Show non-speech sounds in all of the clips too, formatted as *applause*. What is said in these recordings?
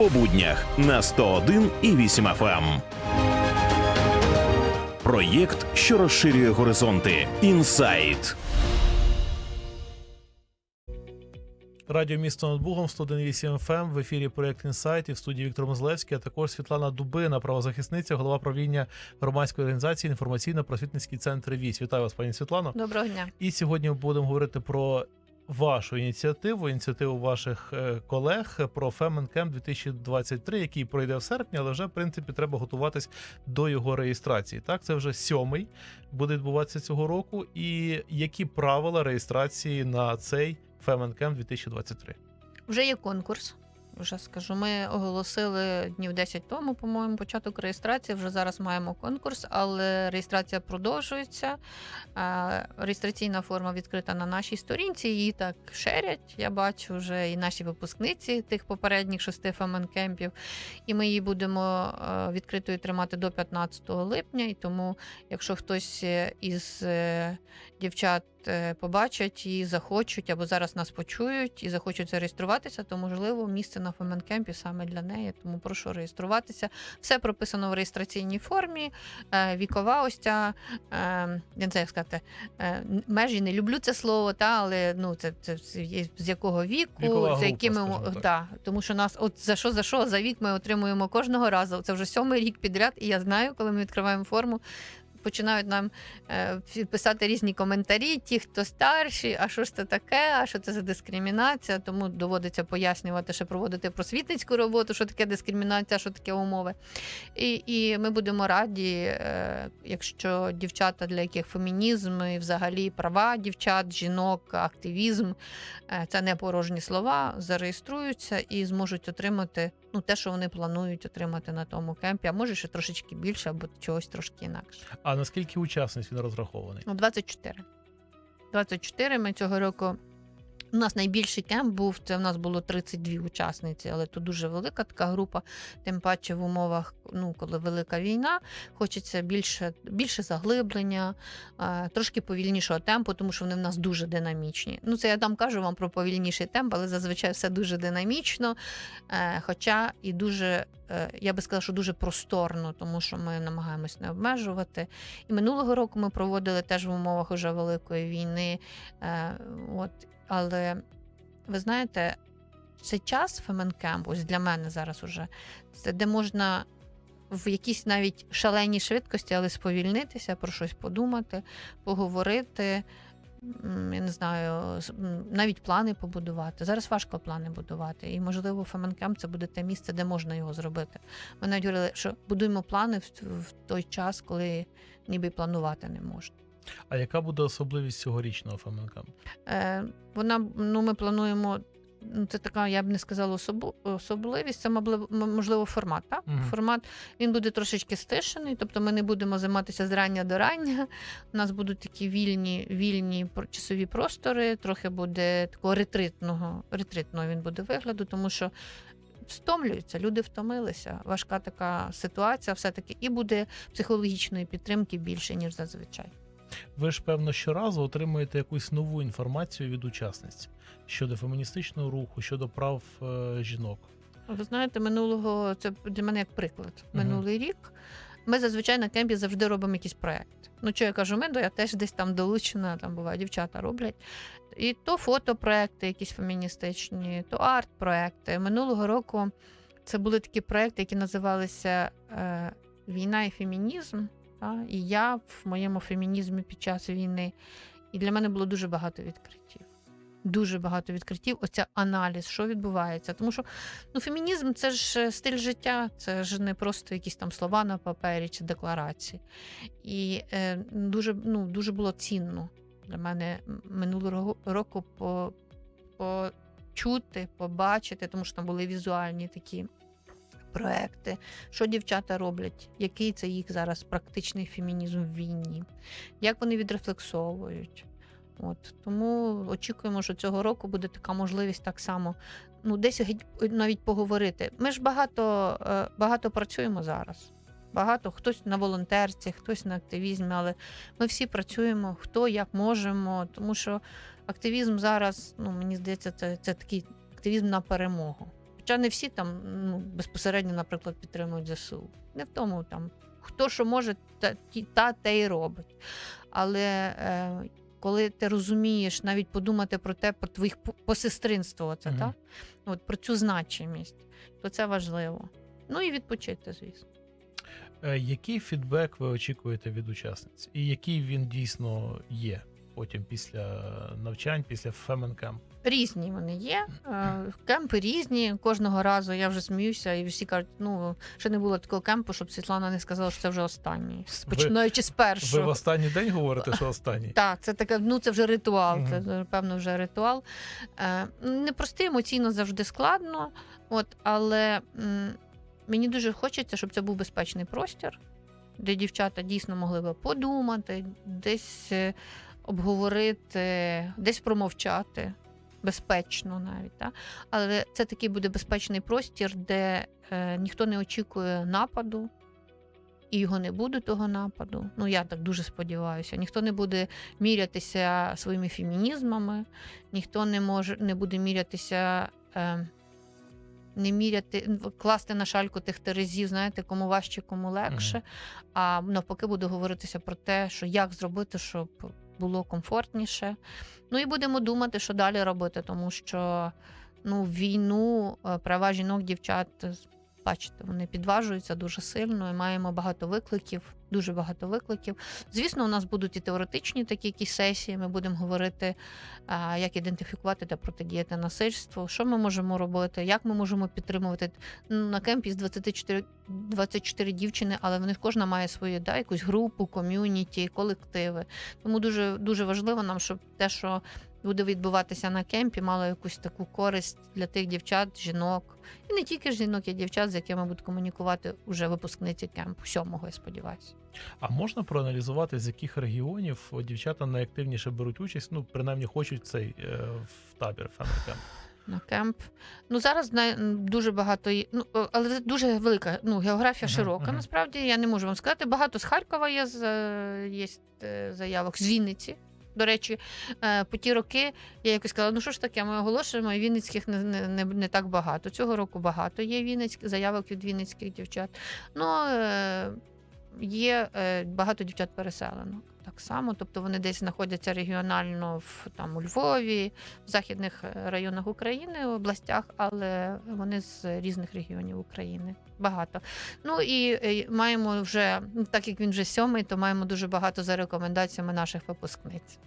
По буднях на 101 і 8 FM. Проєкт, що розширює горизонти. Інсайт. Радіо місто над Бугом 101.8 FM, ем. в ефірі проєкт «Інсайт» і в студії Віктор Мозлевський, а також Світлана Дубина, правозахисниця, голова правління громадської організації інформаційно-просвітницький центр ВІС. Вітаю вас, пані Світлано. Доброго дня. І сьогодні будемо говорити про вашу ініціативу, ініціативу ваших е, колег про Феменкем 2023, який пройде в серпні, але вже в принципі треба готуватись до його реєстрації. Так, це вже сьомий буде відбуватися цього року. І які правила реєстрації на цей Феменкем 2023? Вже є конкурс. Вже скажу, ми оголосили днів 10 тому, по-моєму, початок реєстрації. Вже зараз маємо конкурс, але реєстрація продовжується. Реєстраційна форма відкрита на нашій сторінці. Її так шерять. Я бачу вже і наші випускниці тих попередніх шести феменкемпів. І ми її будемо відкритою тримати до 15 липня. І тому, якщо хтось е, із е, дівчат побачать і захочуть, або зараз нас почують і захочуть зареєструватися, то можливо місце на феменкемпі саме для неї. Тому прошу реєструватися. Все прописано в реєстраційній формі. Е, Вікова ось ця, е, я не знаю, як сказати, е, межі не люблю це слово, та але ну це, це, з якого віку, Вікова за якими скажімо так. тому що нас от за що за що за вік ми отримуємо кожного разу. Це вже сьомий рік підряд, і я знаю, коли ми відкриваємо форму. Починають нам е, писати різні коментарі, ті, хто старші, а що ж це таке, а що це за дискримінація. Тому доводиться пояснювати, що проводити просвітницьку роботу, що таке дискримінація, що таке умови. І, і ми будемо раді, е, якщо дівчата, для яких фемінізм і взагалі права дівчат, жінок, активізм е, це не порожні слова, зареєструються і зможуть отримати ну, те, що вони планують отримати на тому кемпі, а може ще трошечки більше або чогось трошки інакше. А наскільки учасниць він розрахований? Ну, 24. 24 ми цього року. У нас найбільший кемп був, це в нас було 32 учасниці, але то дуже велика така група. Тим паче в умовах, ну, коли велика війна, хочеться більше, більше заглиблення, е, трошки повільнішого темпу, тому що вони в нас дуже динамічні. Ну, це я там кажу вам про повільніший темп, але зазвичай все дуже динамічно. Е, Хоча і дуже, е, я би сказала, що дуже просторно, тому що ми намагаємось не обмежувати. І минулого року ми проводили теж в умовах уже великої війни. От, але ви знаєте, цей час феменкемп, ось для мене зараз уже, це де можна в якійсь навіть шаленій швидкості, але сповільнитися, про щось подумати, поговорити. Я не знаю, навіть плани побудувати. Зараз важко плани будувати. І, можливо, Феменкемп це буде те місце, де можна його зробити. Ми навіть говорили, що будуємо плани в той час, коли ніби планувати не можна. А яка буде особливість цьогорічного Феменкем? Е, вона ну, ми плануємо. ну, Це така, я б не сказала, особливість. Це можливо формат. Так? Мгм. Формат він буде трошечки стишений, тобто ми не будемо займатися з рання до рання. У нас будуть такі вільні, вільні часові простори, трохи буде такого ретритного, ретритного він буде вигляду, тому що стомлюються, люди втомилися. Важка така ситуація, все-таки, і буде психологічної підтримки більше, ніж зазвичай. Ви ж певно щоразу отримуєте якусь нову інформацію від учасниць щодо феміністичного руху, щодо прав е, жінок. Ви знаєте, минулого це для мене як приклад. Минулий рік ми зазвичай на кемпі завжди робимо якийсь проект. Ну, що я кажу, ми, то я теж десь там долучена, там буває, дівчата роблять. І то фотопроекти, якісь феміністичні, то арт-проекти. Минулого року це були такі проекти, які називалися е, Війна і фемінізм. Та? І я в моєму фемінізмі під час війни. І для мене було дуже багато відкриттів. Дуже багато відкриттів. Оця аналіз, що відбувається. Тому що Ну, фемінізм це ж е, стиль життя, це ж не просто якісь там слова на папері чи декларації. І е, дуже, ну, дуже було цінно для мене минулого року по, почути, побачити, тому що там були візуальні такі проекти, що дівчата роблять, який це їх зараз практичний фемінізм в війні, як вони відрефлексовують. От тому очікуємо, що цього року буде така можливість так само ну, десь навіть поговорити. Ми ж багато, е, багато працюємо зараз. Багато хтось на волонтерці, хтось на активізмі, але ми всі працюємо, хто як можемо, тому що активізм зараз, ну мені здається, це, це такий активізм на перемогу. Хоча не всі там ну, безпосередньо, наприклад, підтримують ЗСУ. Не в тому там хто що може, та, та те й робить. Але е, коли ти розумієш навіть подумати про те, про твоїх по- посестринство, оце, Мгм. так? От, про цю значимість, то це важливо. Ну і відпочити, звісно. Е, Який фідбек ви очікуєте від учасниць? І який він дійсно є потім після навчань, після феменкам? Різні вони є. Е, Кемпи різні. Кожного разу я вже сміюся, і всі кажуть, ну ще не було такого кемпу, щоб Світлана не сказала, що це вже останній. Починаючи з першого. Ви в останній день говорите, що останній? Так, це таке, ну це вже ритуал. Це певно вже ритуал. Е, непростий, емоційно завжди складно. От, але м, мені дуже хочеться, щоб це був безпечний простір, де дівчата дійсно могли би подумати, десь е, обговорити, десь промовчати. Безпечно навіть, так? але це такий буде безпечний простір, де е, ніхто не очікує нападу, і його не буде того нападу. Ну я так дуже сподіваюся. Ніхто не буде мірятися своїми фемінізмами, ніхто не може не буде мірятися. Е, не міряти, класти на шальку тих терезів, знаєте, кому важче, кому легше. Мгм. А навпаки, буде говоритися про те, що як зробити, щоб було комфортніше. Ну і будемо думати, що далі робити, тому що ну, війну е, права жінок, дівчат, бачите, вони підважуються дуже сильно і маємо багато викликів, дуже багато викликів. Звісно, у нас будуть і теоретичні такі якісь сесії. Ми будемо говорити, як ідентифікувати та протидіяти насильству, що ми можемо робити, як ми можемо підтримувати. На кемпі з 24, 24 дівчини, але вони кожна має свою да, якусь групу, ком'юніті, колективи. Тому дуже, дуже важливо нам, щоб те, що буде відбуватися на кемпі, мало якусь таку користь для тих дівчат, жінок. І не тільки жінок, і дівчат, з якими будуть комунікувати вже випускниці кемпу, сьомого, я сподіваюся. А можна проаналізувати, з яких регіонів дівчата найактивніше беруть участь, ну принаймні хочуть цей е, в табір феменкам? на кемп. Ну зараз дуже багато є. Ну але дуже велика. Ну географія широка. мгм. Насправді я не можу вам сказати. Багато з Харкова є з е, є е, заявок з Вінниці. До речі, по ті роки я якось сказала, ну що ж таке, ми оголошуємо, і Вінницьких не, не, не, не так багато. Цього року багато є Вінницьких заявок від Вінницьких дівчат. Ну є е, багато дівчат переселенок. Так само, тобто вони десь знаходяться регіонально в там у Львові, в західних е, районах України, в областях, але вони з різних регіонів України. Багато. Ну і е, маємо вже, ну, так як він вже сьомий, то маємо дуже багато за рекомендаціями наших випускниць.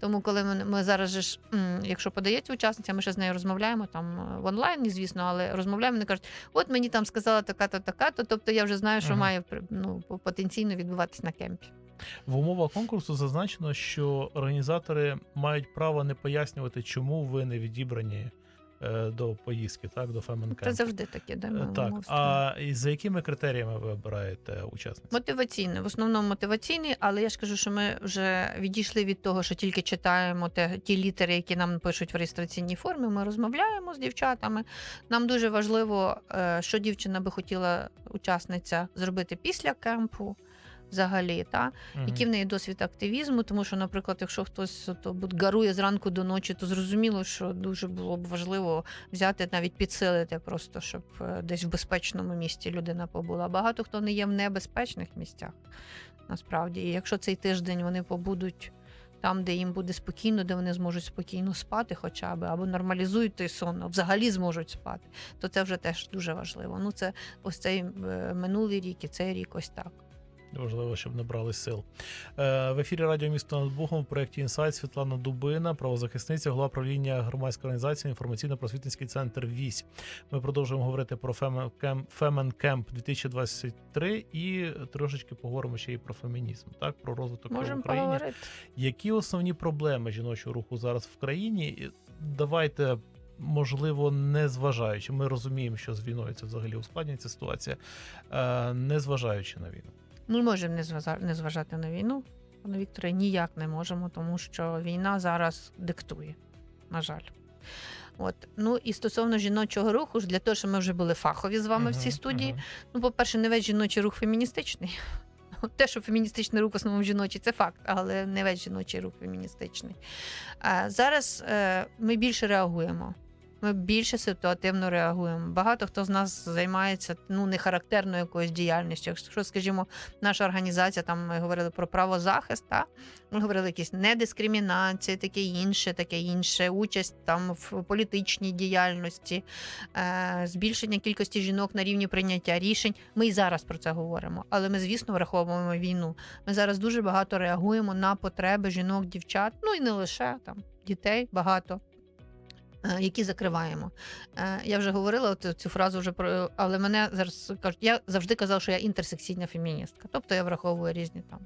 Тому, коли ми, ми зараз же ж, якщо подається учасниця, ми ще з нею розмовляємо там е, в онлайні, звісно, але розмовляємо, вони кажуть, от мені там сказала така-то, така-то. Тобто я вже знаю, що Ага. має ну, потенційно відбуватись на кемпі. В умовах конкурсу зазначено, що організатори мають право не пояснювати, чому ви не відібрані до поїздки, так, до Це завжди таке, де Е, ми Так, а і за якими критеріями ви обираєте учасниць? Мотиваційний, в основному мотиваційний, але я ж кажу, що ми вже відійшли від того, що тільки читаємо те, ті літери, які нам пишуть в реєстраційній формі. Ми розмовляємо з дівчатами. Нам дуже важливо, е, що дівчина би хотіла учасниця зробити після кемпу. Взагалі, та Мгм. який в неї досвід активізму, тому що, наприклад, якщо хтось то гарує зранку до ночі, то зрозуміло, що дуже було б важливо взяти навіть підсилити, просто щоб е, десь в безпечному місці людина побула. Багато хто не є в небезпечних місцях, насправді. І якщо цей тиждень вони побудуть. Там, де їм буде спокійно, де вони зможуть спокійно спати, хоча б або нормалізують той сон, а взагалі зможуть спати, то це вже теж дуже важливо. Ну це ось цей е, минулий рік і цей рік, ось так. Важливо, щоб набрали сил. Е, В ефірі Радіо місто над Богом в проєкті Інсайт Світлана Дубина, правозахисниця, голова правління громадської організації інформаційно-просвітницький центр ВІСь. Ми продовжуємо говорити про Фемен Кемп, Фемен Кемп 2023 і трошечки поговоримо ще й про фемінізм, так про розвиток в Україні. поговорити. Які основні проблеми жіночого руху зараз в країні? Давайте. Можливо, не зважаючи, ми розуміємо, що з війною це взагалі ускладнюється ситуація, е, не зважаючи на війну. Ми можемо не зважа- не зважати на війну. Пане Вікторе, ніяк не можемо, тому що війна зараз диктує, на жаль. От. Ну і стосовно жіночого руху, для того, щоб ми вже були фахові з вами в цій студії. мгм. Ну, по-перше, не весь жіночий рух феміністичний. *laughs* Те, що феміністичний рух в основному жіночий, це факт, але не весь жіночий рух феміністичний. А зараз е, ми більше реагуємо. Ми більше ситуативно реагуємо. Багато хто з нас займається ну не характерною якоюсь діяльністю. Якщо, скажімо, наша організація, там ми говорили про правозахист, та ми говорили якісь недискримінації, таке інше, таке інше, участь там в політичній діяльності, е, збільшення кількості жінок на рівні прийняття рішень. Ми і зараз про це говоримо, але ми, звісно, враховуємо війну. Ми зараз дуже багато реагуємо на потреби жінок, дівчат, ну і не лише там дітей багато. Е, Які закриваємо. Е, Я вже говорила цю фразу вже про але мене зараз кажуть, я завжди казав, що я інтерсекційна феміністка. Тобто я враховую різні там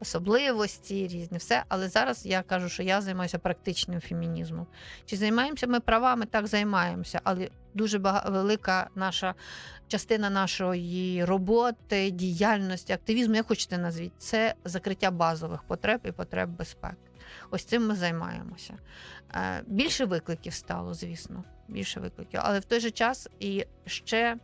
особливості, різні все. Але зараз я кажу, що я займаюся практичним фемінізмом. Чи займаємося ми правами? Так займаємося, але дуже бага... велика наша частина нашої роботи, діяльності, активізму, як хочете назвіть, це закриття базових потреб і потреб безпеки. Ось цим ми займаємося. Е, Більше викликів стало, звісно. Більше викликів. Але в той же час і ще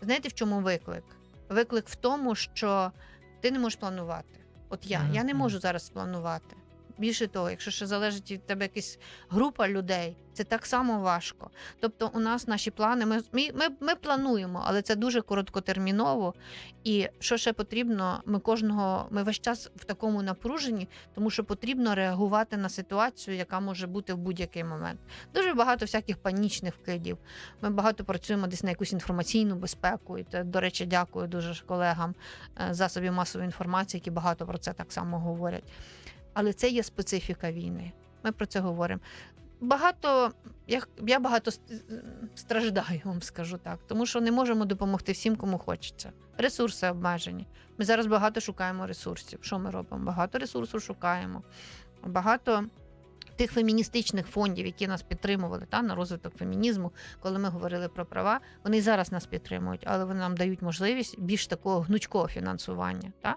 знаєте, в чому виклик? Виклик в тому, що ти не можеш планувати. От я, я не можу зараз спланувати. Більше того, якщо ще залежить від тебе якась група людей, це так само важко. Тобто, у нас наші плани, ми, ми, ми, плануємо, але це дуже короткотерміново. І що ще потрібно, ми кожного, ми весь час в такому напруженні, тому що потрібно реагувати на ситуацію, яка може бути в будь-який момент. Дуже багато всяких панічних вкидів. Ми багато працюємо десь на якусь інформаційну безпеку. І це, до речі, дякую дуже колегам е, засобів масової інформації, які багато про це так само говорять. Але це є специфіка війни. Ми про це говоримо. Багато я, я багато страждаю, вам скажу так, тому що не можемо допомогти всім, кому хочеться. Ресурси обмежені. Ми зараз багато шукаємо ресурсів. Що ми робимо? Багато ресурсів шукаємо. Багато тих феміністичних фондів, які нас підтримували та, на розвиток фемінізму, коли ми говорили про права, вони і зараз нас підтримують, але вони нам дають можливість більш такого гнучкого фінансування. Та?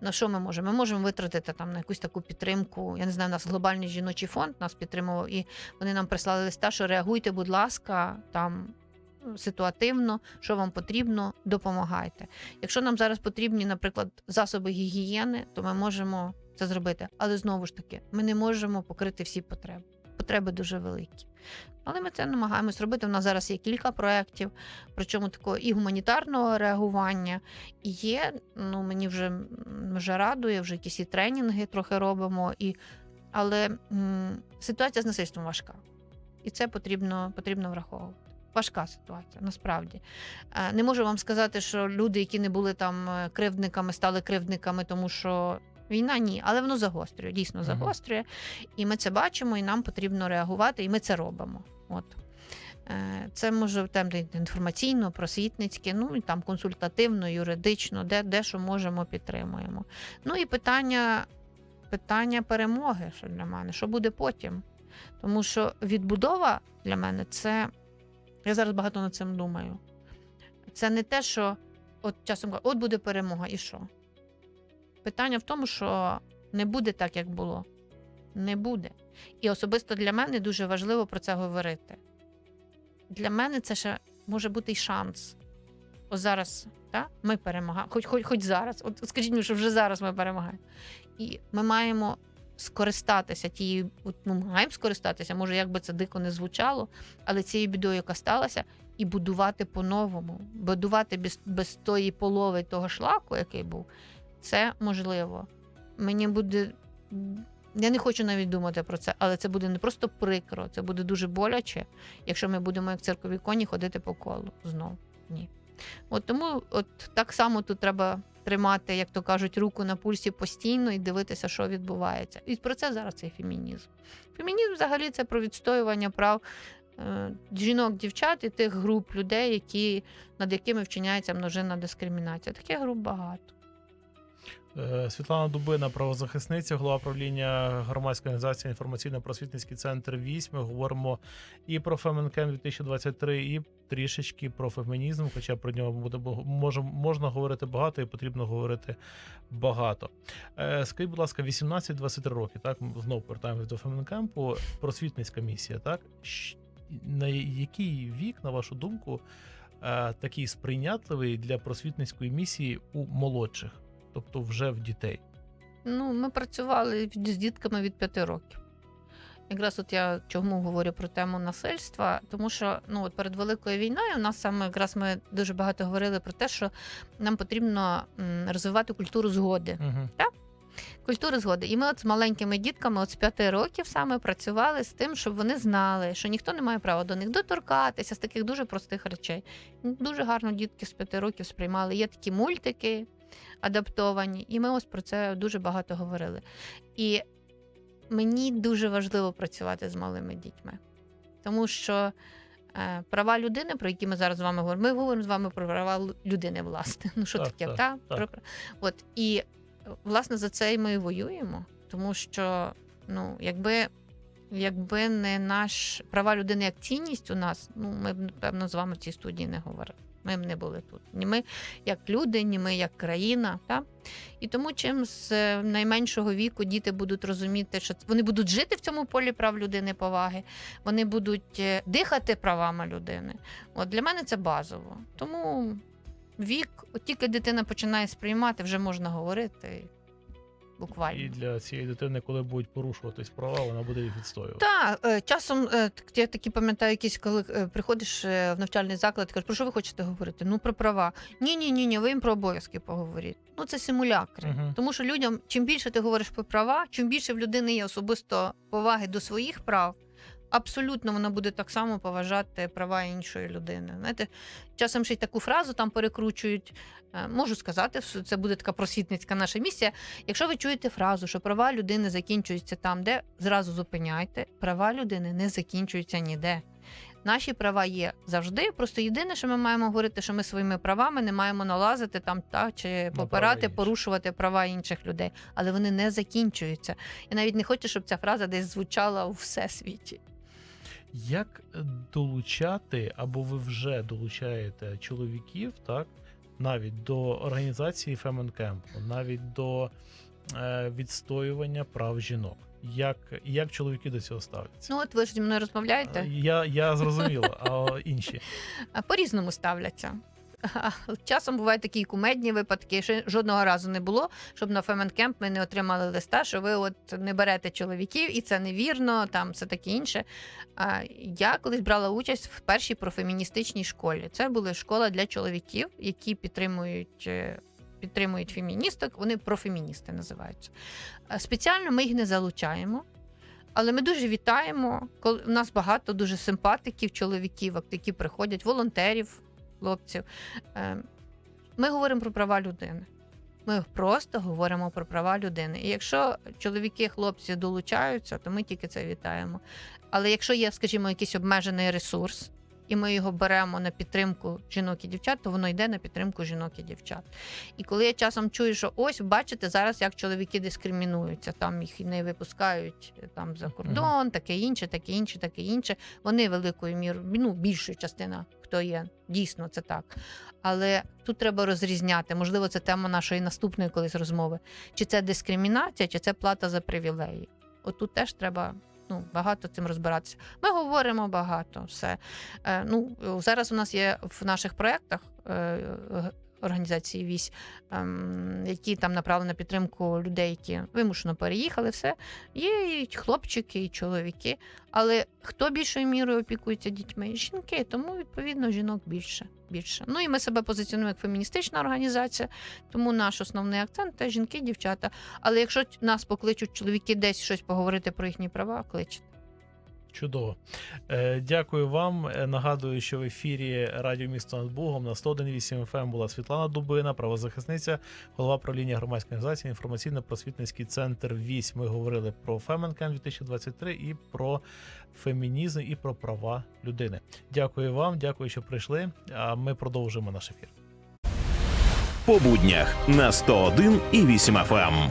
На що ми можемо? Ми можемо витратити там на якусь таку підтримку. Я не знаю, у нас глобальний жіночий фонд нас підтримував, і вони нам прислали листа, що реагуйте, будь ласка, там. Ситуативно, що вам потрібно, допомагайте. Якщо нам зараз потрібні, наприклад, засоби гігієни, то ми можемо це зробити. Але знову ж таки, ми не можемо покрити всі потреби. Потреби дуже великі. Але ми це намагаємось робити. У нас зараз є кілька проєктів, причому такого і гуманітарного реагування. І є, ну мені вже, вже радує, вже якісь і тренінги трохи робимо. І... Але м, ситуація з насильством важка. І це потрібно, потрібно враховувати. Важка ситуація, насправді. Е, Не можу вам сказати, що люди, які не були там е, кривдниками, стали кривдниками, тому що війна ні, але воно загострює, дійсно загострює. І ми це бачимо, і нам потрібно реагувати, і ми це робимо. От. Е, Це може там інформаційно, просвітницьке, ну і там консультативно, юридично, де, де що можемо, підтримуємо. Ну і питання, питання перемоги, що для мене, що буде потім. Тому що відбудова для мене це. Я зараз багато над цим думаю. Це не те, що от часом кажуть, от буде перемога, і що? Питання в тому, що не буде так, як було. Не буде. І особисто для мене дуже важливо про це говорити. Для мене це ще може бути й шанс. Ось зараз та, ми перемагаємо, хоч, хоч, хоч зараз. От скажіть мені, що вже зараз ми перемагаємо. І ми маємо скористатися тією, ну, маємо скористатися, може, як би це дико не звучало, але цією бідою, яка сталася, і будувати по-новому, будувати без, без тої полови того шлаку, який був, це можливо. Мені буде. Я не хочу навіть думати про це, але це буде не просто прикро, це буде дуже боляче, якщо ми будемо як церкові коні ходити по колу знову. Ні. От тому от так само тут треба тримати, як то кажуть, руку на пульсі постійно і дивитися, що відбувається. І про це зараз цей фемінізм. Фемінізм взагалі це про відстоювання прав е, жінок, дівчат і тих груп людей, які, над якими вчиняється множинна дискримінація. Таких груп багато. Е, Світлана Дубина, правозахисниця, голова правління громадської організації інформаційно-просвітницький центр ВІС. Ми говоримо і про Феменкен 2023, і трішечки про фемінізм. Хоча про нього буде може, можна говорити багато і потрібно говорити багато. Е, Скажіть, будь ласка, 18-23 роки. Так, знову повертаємось до Феменкемпу. Просвітницька місія. Так на який вік, на вашу думку, е, такий сприйнятливий для просвітницької місії у молодших? Тобто вже в дітей. Ну, ми працювали з дітками від п'яти років. Якраз от я чому говорю про тему насильства, тому що ну от перед великою війною у нас саме якраз ми дуже багато говорили про те, що нам потрібно розвивати культуру згоди. Угу. Культуру згоди. І ми от з маленькими дітками, от з п'яти років саме працювали з тим, щоб вони знали, що ніхто не має права до них доторкатися з таких дуже простих речей. Дуже гарно дітки з п'яти років сприймали. Є такі мультики адаптовані, і ми ось про це дуже багато говорили. І мені дуже важливо працювати з малими дітьми, тому що. е, Права людини, про які ми зараз з вами говоримо, ми говоримо з вами про права людини, власне. *laughs* Ну що Так, таке? так, та? так. Про- От і власне за це і ми і воюємо, тому що ну, якби, якби не наш права людини як цінність у нас, ну ми б напевно з вами в цій студії не говорили. Ми б не були тут. Ні ми як люди, ні ми як країна. Та? І тому чим з е, найменшого віку діти будуть розуміти, що вони будуть жити в цьому полі прав людини поваги, вони будуть е, дихати правами людини. От для мене це базово. Тому вік, от тільки дитина починає сприймати, вже можна говорити. Буквально. І для цієї дитини, коли будуть порушуватись права, вона буде їх відстоювати. Так, е, часом е, я такі пам'ятаю, якісь, коли е, приходиш е, в навчальний заклад, кажеш, про що ви хочете говорити? Ну про права. Ні, ні, ні, ні, ви їм про обов'язки поговоріть. Ну це симулякри. Угу. Тому що людям, чим більше ти говориш про права, чим більше в людини є особисто поваги до своїх прав. Абсолютно вона буде так само поважати права іншої людини. Знаєте, часом ще й таку фразу там перекручують. Е, Можу сказати, це буде така просвітницька наша місія. Якщо ви чуєте фразу, що права людини закінчуються там, де зразу зупиняйте, права людини не закінчуються ніде. Наші права є завжди. Просто єдине, що ми маємо говорити, що ми своїми правами не маємо налазити там та чи попирати, порушувати права інших людей, але вони не закінчуються. Я навіть не хочу, щоб ця фраза десь звучала у всесвіті. Як долучати, або ви вже долучаєте чоловіків, так, навіть до організації Феменкемпу, навіть до е, відстоювання прав жінок? Як, як чоловіки до цього ставляться? Ну от ви ж зі мною розмовляєте. Я, я зрозуміла, а *laughs* інші. По-різному ставляться. *laughs* Часом бувають такі кумедні випадки. Ще жодного разу не було, щоб на Феменкемп ми не отримали листа, що ви от не берете чоловіків, і це невірно, там це таке інше. Я колись брала участь в першій профеміністичній школі. Це була школа для чоловіків, які підтримують. е, Підтримують феміністок, вони профеміністи називаються. Спеціально ми їх не залучаємо, але ми дуже вітаємо. Коли у нас багато дуже симпатиків, чоловіків, які приходять, волонтерів, хлопців. Е, Ми говоримо про права людини. Ми просто говоримо про права людини. І якщо чоловіки, хлопці долучаються, то ми тільки це вітаємо. Але якщо є, скажімо, якийсь обмежений ресурс, і ми його беремо на підтримку жінок і дівчат, то воно йде на підтримку жінок і дівчат. І коли я часом чую, що ось бачите зараз, як чоловіки дискримінуються, там їх не випускають е, там за кордон, таке інше, таке інше, таке інше. Вони великою мірою, ну більшою частина, хто є, дійсно це так. Але тут треба розрізняти. Можливо, це тема нашої наступної колись розмови. Чи це дискримінація, чи це плата за привілеї? От тут теж треба. Ну, багато цим розбиратися. Ми говоримо багато все. Е, ну, зараз у нас є в наших проєктах е, організації Вісь, ем, які там направлені на підтримку людей, які вимушено переїхали, все. Є і хлопчики, і чоловіки. Але хто більшою мірою опікується дітьми? Жінки, тому відповідно жінок більше. більше. Ну і ми себе позиціонуємо як феміністична організація, тому наш основний акцент це жінки, дівчата. Але якщо нас покличуть чоловіки десь щось поговорити про їхні права, кличте. Чудово. Е, дякую вам. Е, Нагадую, що в ефірі Радіо місто над Бугом на 101.8 FM ем була Світлана Дубина, правозахисниця, голова правління громадської організації інформаційно-просвітницький центр ВІСь. Ми говорили про Феменкем 2023 і про фемінізм і про права людини. Дякую вам, дякую, що прийшли. А ми продовжимо наш ефір. По буднях на 101 і 8 FM.